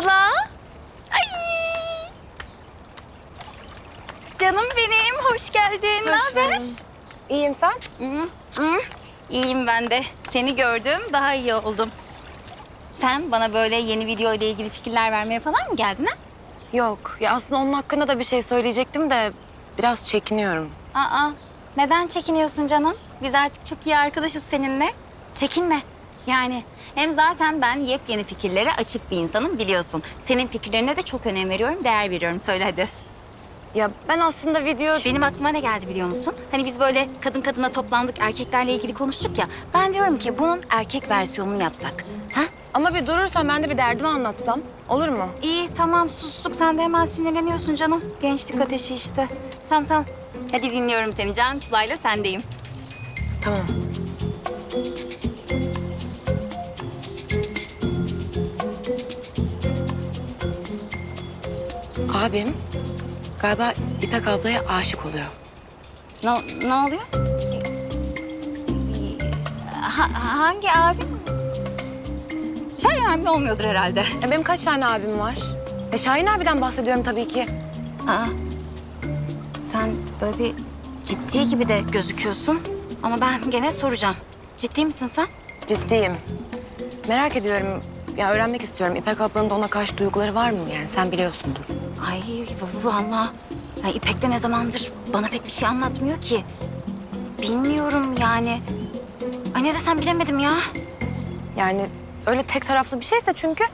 Sıla. Ay. Canım benim, hoş geldin. Ne haber? İyiyim sen? Hı, hı. İyiyim ben de. Seni gördüm, daha iyi oldum. Sen bana böyle yeni video ile ilgili fikirler vermeye falan mı geldin ha? Yok. Ya aslında onun hakkında da bir şey söyleyecektim de biraz çekiniyorum. Aa, neden çekiniyorsun canım? Biz artık çok iyi arkadaşız seninle. Çekinme. Yani hem zaten ben yepyeni fikirlere açık bir insanım biliyorsun. Senin fikirlerine de çok önem veriyorum, değer veriyorum. Söyle hadi. Ya ben aslında video... Benim aklıma ne geldi biliyor musun? Hani biz böyle kadın kadına toplandık, erkeklerle ilgili konuştuk ya. Ben diyorum ki bunun erkek versiyonunu yapsak. Ha? Ama bir durursan ben de bir derdimi anlatsam. Olur mu? İyi tamam sustuk. Sen de hemen sinirleniyorsun canım. Gençlik ateşi işte. Tamam tamam. Hadi dinliyorum seni Can. Kulayla sendeyim. Tamam. Abim galiba İpek ablaya aşık oluyor. Ne, ne oluyor? Ha- hangi abim? Şahin abim olmuyordur herhalde. Ya benim kaç tane abim var? E Şahin abiden bahsediyorum tabii ki. Aa, sen böyle bir ciddi gibi de gözüküyorsun. Ama ben gene soracağım. Ciddi misin sen? Ciddiyim. Merak ediyorum. Ya öğrenmek istiyorum. İpek ablanın da ona karşı duyguları var mı? Yani sen biliyorsundur. Ay vallahi. Ay İpek de ne zamandır bana pek bir şey anlatmıyor ki. Bilmiyorum yani. Ay ne desem bilemedim ya. Yani öyle tek taraflı bir şeyse çünkü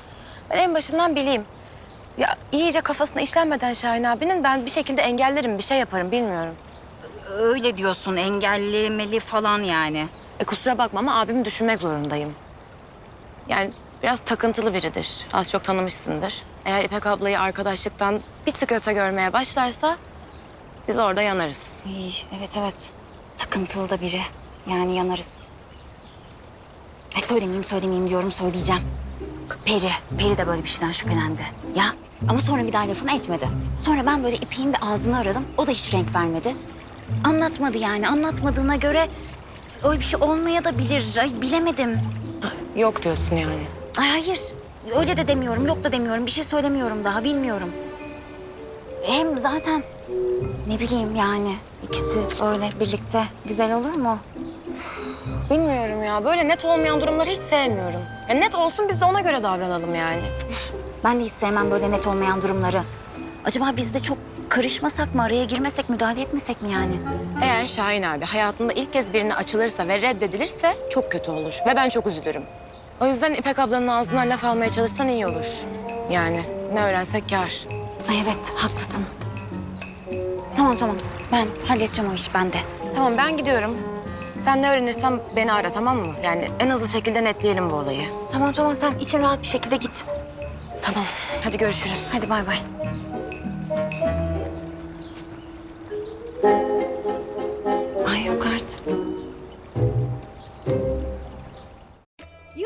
ben en başından bileyim. Ya iyice kafasına işlenmeden Şahin abinin ben bir şekilde engellerim, bir şey yaparım bilmiyorum. Öyle diyorsun engellemeli falan yani. E kusura bakma ama abimi düşünmek zorundayım. Yani biraz takıntılı biridir. Az çok tanımışsındır. Eğer İpek ablayı arkadaşlıktan bir tık öte görmeye başlarsa biz orada yanarız. İyi, evet evet. Takıntılı da biri. Yani yanarız. Ay söylemeyeyim söylemeyeyim diyorum söyleyeceğim. Peri, Peri de böyle bir şeyden şüphelendi. Ya ama sonra bir daha lafını etmedi. Sonra ben böyle İpek'in de ağzını aradım. O da hiç renk vermedi. Anlatmadı yani. Anlatmadığına göre öyle bir şey olmaya da bilir. Ay bilemedim. Yok diyorsun yani. Ay hayır. Öyle de demiyorum. Yok da demiyorum. Bir şey söylemiyorum daha. Bilmiyorum. Hem zaten ne bileyim yani ikisi öyle birlikte güzel olur mu? Bilmiyorum ya. Böyle net olmayan durumları hiç sevmiyorum. Ya net olsun biz de ona göre davranalım yani. Ben de hiç sevmem böyle net olmayan durumları. Acaba biz de çok karışmasak mı, araya girmesek, müdahale etmesek mi yani? Eğer Şahin abi hayatında ilk kez birine açılırsa ve reddedilirse çok kötü olur. Ve ben çok üzülürüm. O yüzden İpek ablanın ağzından laf almaya çalışsan iyi olur. Yani ne öğrensek kâr. Ay evet, haklısın. Tamam tamam, ben halledeceğim o işi ben de. Tamam ben gidiyorum. Sen ne öğrenirsen beni ara tamam mı? Yani en hızlı şekilde netleyelim bu olayı. Tamam tamam, sen için rahat bir şekilde git. Tamam. Hadi görüşürüz. Hadi bay bay.